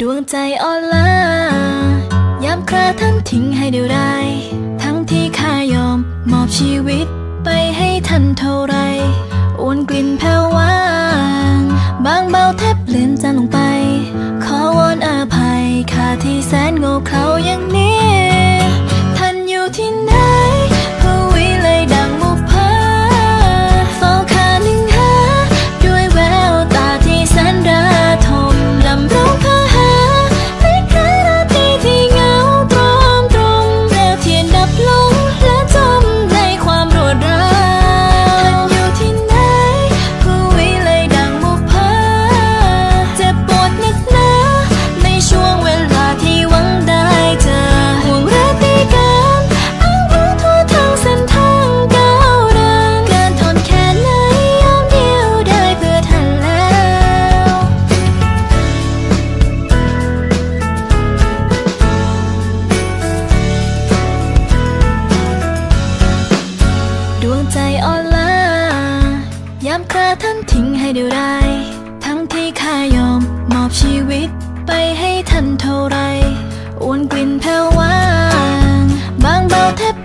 ดวงใจอ่อนล้ายามคราท่านทิ้งให้เดียวดายทั้งที่ข้ายอมมอบชีวิตไปให้ท่านเท่าไรอ้วนกลิ่นแผ่ววาง บางเบาแทบเปลี่ยนจางลงไปายามคราท่านทิ้งให้เดียวดายทั้งที่ข้ายอมมอบชีวิตไปให้ท่านเท่าไรอ้วนกลิ่นแผ่ววาง บางเบาแทบ